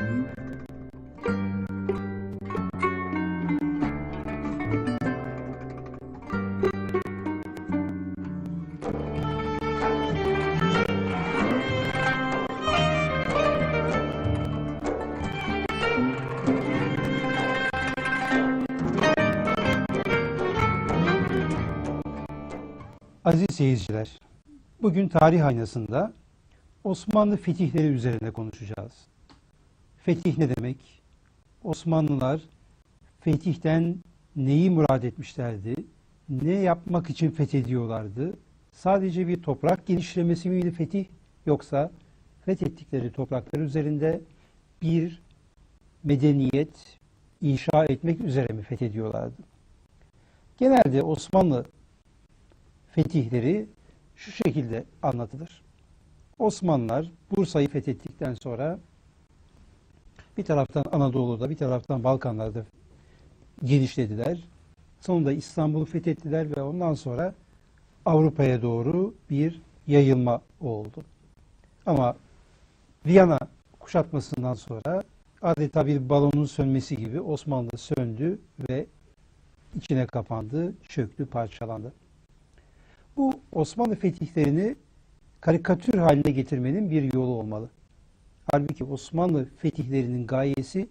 Aziz seyirciler, bugün tarih aynasında Osmanlı fetihleri üzerine konuşacağız. Fetih ne demek? Osmanlılar fetihten neyi murad etmişlerdi? Ne yapmak için fethediyorlardı? Sadece bir toprak genişlemesi miydi fetih? Yoksa fethettikleri topraklar üzerinde bir medeniyet inşa etmek üzere mi fethediyorlardı? Genelde Osmanlı fetihleri şu şekilde anlatılır. Osmanlılar Bursa'yı fethettikten sonra bir taraftan Anadolu'da bir taraftan Balkanlarda genişlediler. Sonunda İstanbul'u fethettiler ve ondan sonra Avrupa'ya doğru bir yayılma oldu. Ama Viyana kuşatmasından sonra adeta bir balonun sönmesi gibi Osmanlı söndü ve içine kapandı, çöktü, parçalandı. Bu Osmanlı fetihlerini karikatür haline getirmenin bir yolu olmalı. Halbuki Osmanlı fetihlerinin gayesi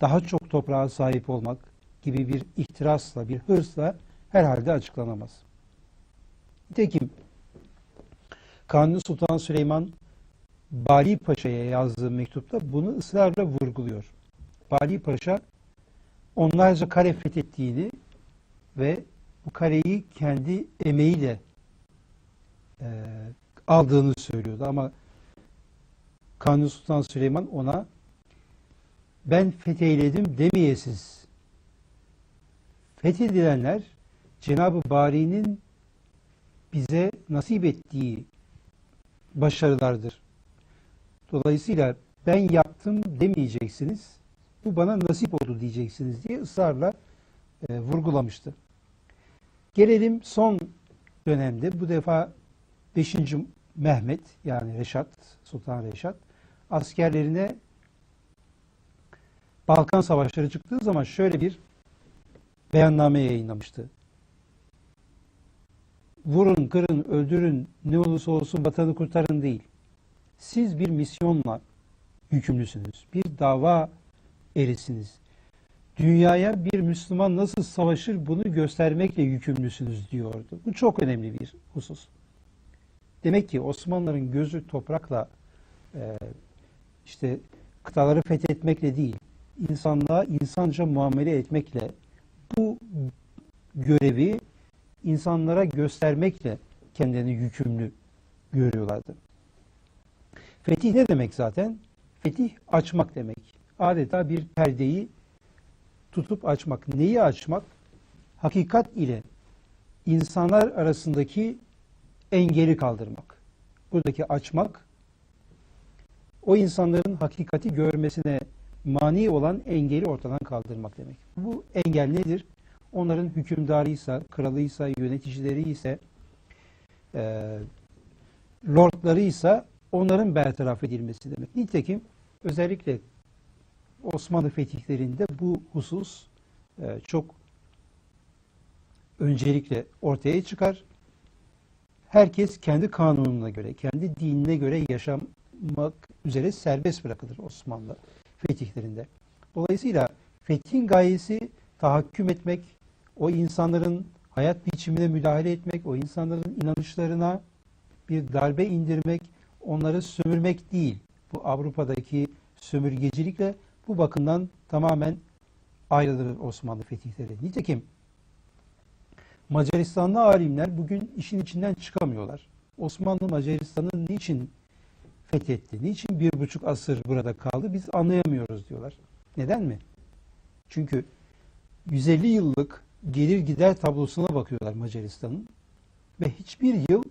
daha çok toprağa sahip olmak gibi bir ihtirasla, bir hırsla herhalde açıklanamaz. Nitekim Kanuni Sultan Süleyman Bali Paşa'ya yazdığı mektupta bunu ısrarla vurguluyor. Bali Paşa onlarca kare fethettiğini ve bu kareyi kendi emeğiyle e, aldığını söylüyordu. Ama Kanuni Sultan Süleyman ona ben fetheyledim demeyesiz. Fethedilenler Cenab-ı Bari'nin bize nasip ettiği başarılardır. Dolayısıyla ben yaptım demeyeceksiniz. Bu bana nasip oldu diyeceksiniz diye ısrarla e, vurgulamıştı. Gelelim son dönemde bu defa 5. Mehmet yani Reşat, Sultan Reşat askerlerine Balkan Savaşları çıktığı zaman şöyle bir beyanname yayınlamıştı. Vurun, kırın, öldürün, ne olursa olsun vatanı kurtarın değil. Siz bir misyonla yükümlüsünüz. Bir dava erisiniz dünyaya bir Müslüman nasıl savaşır bunu göstermekle yükümlüsünüz diyordu. Bu çok önemli bir husus. Demek ki Osmanlıların gözü toprakla e, işte kıtaları fethetmekle değil, insanlığa insanca muamele etmekle bu görevi insanlara göstermekle kendini yükümlü görüyorlardı. Fetih ne demek zaten? Fetih açmak demek. Adeta bir perdeyi tutup açmak. Neyi açmak? Hakikat ile insanlar arasındaki engeli kaldırmak. Buradaki açmak, o insanların hakikati görmesine mani olan engeli ortadan kaldırmak demek. Bu engel nedir? Onların hükümdarıysa, kralıysa, yöneticileriyse, e, lordlarıysa onların bertaraf edilmesi demek. Nitekim özellikle Osmanlı fetihlerinde bu husus e, çok öncelikle ortaya çıkar. Herkes kendi kanununa göre, kendi dinine göre yaşamak üzere serbest bırakılır Osmanlı fetihlerinde. Dolayısıyla fethin gayesi tahakküm etmek, o insanların hayat biçimine müdahale etmek, o insanların inanışlarına bir darbe indirmek, onları sömürmek değil. Bu Avrupa'daki sömürgecilikle bu bakımdan tamamen ayrılır Osmanlı fetihleri. Nitekim Macaristanlı alimler bugün işin içinden çıkamıyorlar. Osmanlı Macaristan'ı niçin fethetti? Niçin bir buçuk asır burada kaldı? Biz anlayamıyoruz diyorlar. Neden mi? Çünkü 150 yıllık gelir gider tablosuna bakıyorlar Macaristan'ın ve hiçbir yıl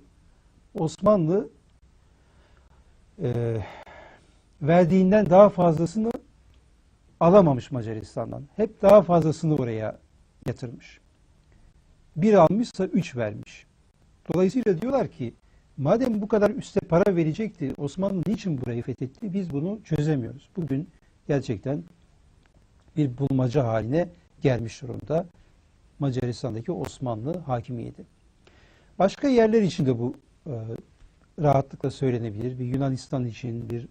Osmanlı e, verdiğinden daha fazlasını alamamış Macaristan'dan. Hep daha fazlasını oraya yatırmış. Bir almışsa üç vermiş. Dolayısıyla diyorlar ki Madem bu kadar üste para verecekti, Osmanlı niçin burayı fethetti? Biz bunu çözemiyoruz. Bugün gerçekten bir bulmaca haline gelmiş durumda Macaristan'daki Osmanlı hakimiyeti. Başka yerler için de bu e, rahatlıkla söylenebilir. Bir Yunanistan için, bir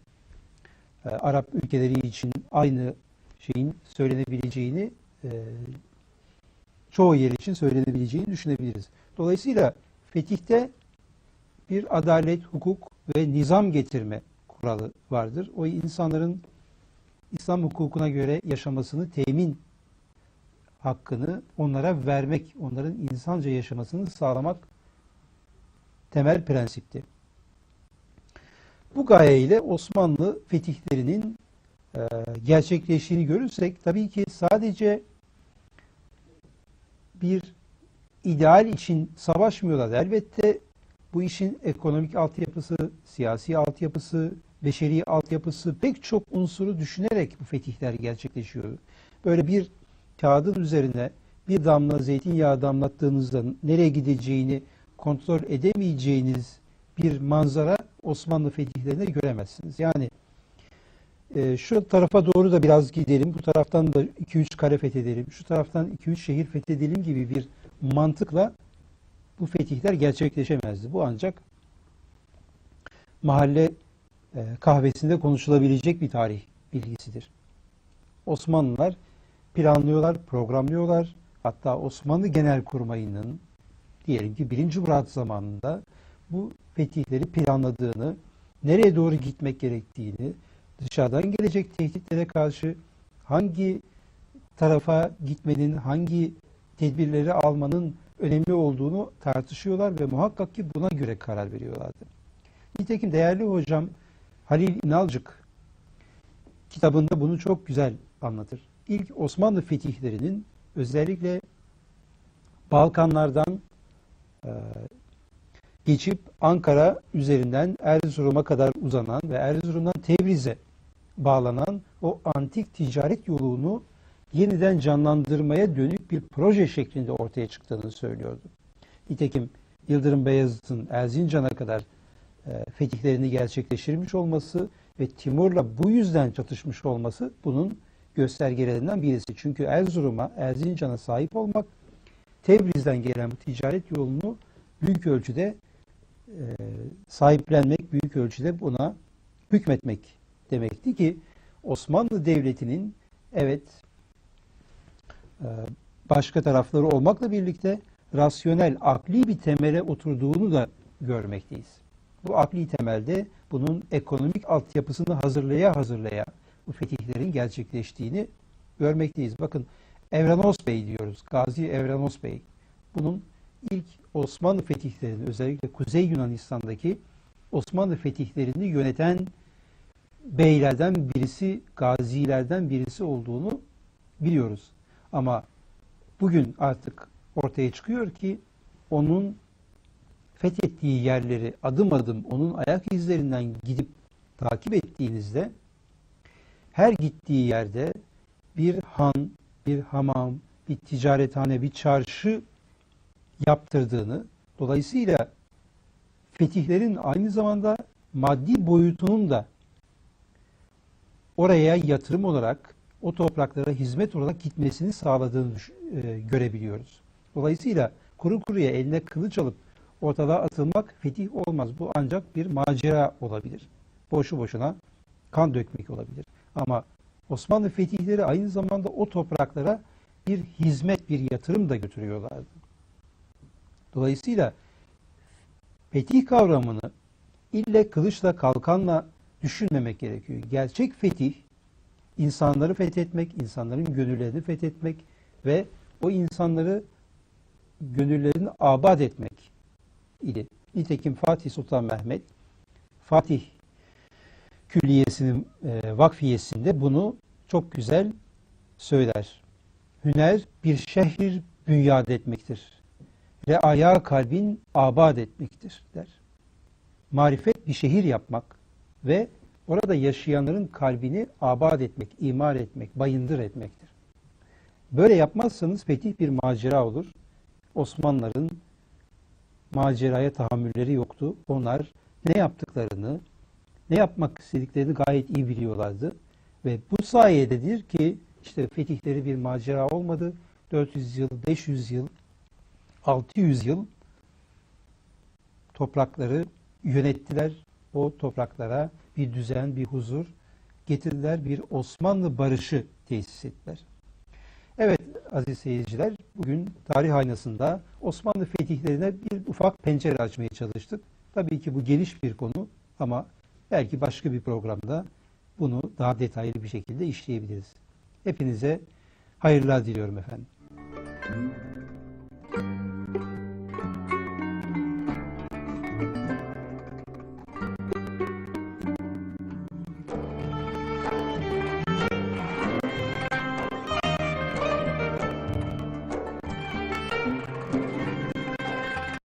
e, Arap ülkeleri için aynı şeyin söylenebileceğini e, çoğu yer için söylenebileceğini düşünebiliriz. Dolayısıyla fetihte bir adalet, hukuk ve nizam getirme kuralı vardır. O insanların İslam hukukuna göre yaşamasını temin hakkını onlara vermek, onların insanca yaşamasını sağlamak temel prensipti. Bu gayeyle Osmanlı fetihlerinin e, gerçekleştiğini görürsek tabii ki sadece bir ideal için savaşmıyorlar. Elbette bu işin ekonomik altyapısı, siyasi altyapısı, beşeri altyapısı pek çok unsuru düşünerek bu fetihler gerçekleşiyor. Böyle bir kağıdın üzerine bir damla zeytinyağı damlattığınızda nereye gideceğini kontrol edemeyeceğiniz bir manzara Osmanlı fetihlerinde göremezsiniz. Yani e, şu tarafa doğru da biraz gidelim, bu taraftan da 2-3 kare fethedelim, şu taraftan 2-3 şehir fethedelim gibi bir mantıkla bu fetihler gerçekleşemezdi. Bu ancak mahalle e, kahvesinde konuşulabilecek bir tarih bilgisidir. Osmanlılar planlıyorlar, programlıyorlar. Hatta Osmanlı Genelkurmayı'nın diyelim ki 1. Murat zamanında bu fetihleri planladığını, nereye doğru gitmek gerektiğini, dışarıdan gelecek tehditlere karşı hangi tarafa gitmenin, hangi tedbirleri almanın önemli olduğunu tartışıyorlar ve muhakkak ki buna göre karar veriyorlardı. Nitekim değerli hocam Halil İnalcık kitabında bunu çok güzel anlatır. İlk Osmanlı fetihlerinin özellikle Balkanlardan e, geçip Ankara üzerinden Erzurum'a kadar uzanan ve Erzurum'dan Tebriz'e bağlanan o antik ticaret yolunu yeniden canlandırmaya dönük bir proje şeklinde ortaya çıktığını söylüyordu. Nitekim Yıldırım Beyazıt'ın Erzincan'a kadar e, fetihlerini gerçekleştirmiş olması ve Timur'la bu yüzden çatışmış olması bunun göstergelerinden birisi. Çünkü Erzurum'a, Erzincan'a sahip olmak Tebriz'den gelen bu ticaret yolunu büyük ölçüde e, sahiplenmek, büyük ölçüde buna hükmetmek demekti ki Osmanlı Devleti'nin evet e, başka tarafları olmakla birlikte rasyonel, akli bir temele oturduğunu da görmekteyiz. Bu akli temelde bunun ekonomik altyapısını hazırlaya hazırlaya bu fetihlerin gerçekleştiğini görmekteyiz. Bakın Evranos Bey diyoruz. Gazi Evranos Bey. Bunun ilk Osmanlı fetihlerini özellikle Kuzey Yunanistan'daki Osmanlı fetihlerini yöneten beylerden birisi, gazilerden birisi olduğunu biliyoruz. Ama bugün artık ortaya çıkıyor ki onun fethettiği yerleri adım adım onun ayak izlerinden gidip takip ettiğinizde her gittiği yerde bir han, bir hamam, bir ticarethane, bir çarşı yaptırdığını, dolayısıyla fetihlerin aynı zamanda maddi boyutunun da oraya yatırım olarak, o topraklara hizmet olarak gitmesini sağladığını e, görebiliyoruz. Dolayısıyla kuru kuruya eline kılıç alıp ortalığa atılmak fetih olmaz. Bu ancak bir macera olabilir. Boşu boşuna kan dökmek olabilir. Ama Osmanlı fetihleri aynı zamanda o topraklara bir hizmet, bir yatırım da götürüyorlardı. Dolayısıyla fetih kavramını ille kılıçla kalkanla düşünmemek gerekiyor. Gerçek fetih insanları fethetmek, insanların gönüllerini fethetmek ve o insanları gönüllerini abad etmek idi. Nitekim Fatih Sultan Mehmet Fatih Külliyesi'nin e, vakfiyesinde bunu çok güzel söyler. Hüner bir şehir bünyad etmektir. Ve ayağı kalbin abad etmektir der. Marifet bir şehir yapmak ve orada yaşayanların kalbini abad etmek, imar etmek, bayındır etmektir. Böyle yapmazsanız fetih bir macera olur. Osmanlıların maceraya tahammülleri yoktu. Onlar ne yaptıklarını, ne yapmak istediklerini gayet iyi biliyorlardı. Ve bu sayededir ki işte fetihleri bir macera olmadı. 400 yıl, 500 yıl, 600 yıl toprakları yönettiler. O topraklara bir düzen, bir huzur getirdiler. Bir Osmanlı barışı tesis ettiler. Evet aziz seyirciler, bugün tarih aynasında Osmanlı fetihlerine bir ufak pencere açmaya çalıştık. Tabii ki bu geniş bir konu ama belki başka bir programda bunu daha detaylı bir şekilde işleyebiliriz. Hepinize hayırlar diliyorum efendim.